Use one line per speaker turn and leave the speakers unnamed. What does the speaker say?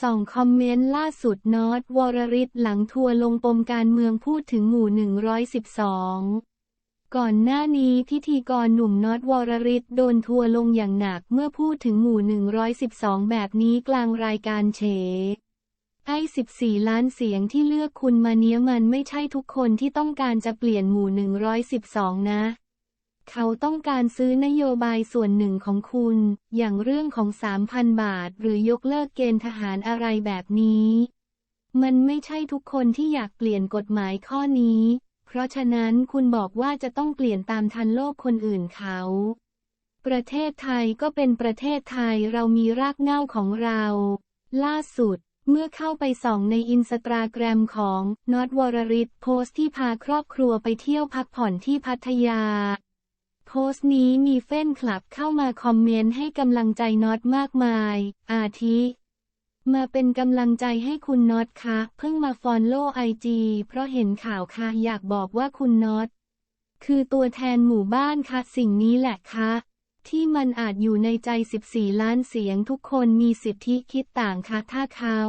ส่องคอมเมนต์ล่าสุดน็อตวรริศหลังทัวลงปมการเมืองพูดถึงหมู่ 112 ก่อนหน้านี้พิธีกรหนุ่มน็อตวรริศโดนทัวลงอย่างหนักเมื่อพูดถึงหมู่ 112 แบบนี้กลางรายการเฉไอ้14 ล้านเสียงที่เลือกคุณมาเนี้ยมันไม่ใช่ทุกคนที่ต้องการจะเปลี่ยนหมู่ 112 นะ เขาต้องการซื้อนโยบายส่วนหนึ่งของคุณ อย่างเรื่องของ 3,000 บาท หรือยกเลิกเกณฑ์ทหารอะไรแบบนี้ มันไม่ใช่ทุกคนที่อยากเปลี่ยนกฎหมายข้อนี้ เพราะฉะนั้นคุณบอกว่าจะต้องเปลี่ยนตามทันโลกคนอื่นเขา ประเทศไทยก็เป็นประเทศไทยเรามีรากเหง้าของเรา ล่าสุดเมื่อเข้าไปส่องในอินสตาแกรมของน็อตวรริศโพสต์ที่พาครอบครัวไปเที่ยวพักผ่อนที่พัทยา สต์นี้มีเฟนคลับเข้ามาคอมเมนต์ให้กำลังใจน็อตมากมาย อาทิ มาเป็นกำลังใจให้คุณน็อตคะ เพิ่งมาฟอลโล่ไอจีเพราะเห็นข่าวค่ะอยากบอกว่าคุณน็อต คือตัวแทนหมู่บ้านค่ะสิ่งนี้แหละคะ ที่มันอาจอยู่ในใจ 14 ล้านเสียงทุกคนมีสิทธิคิดต่างค่ะถ้าเขา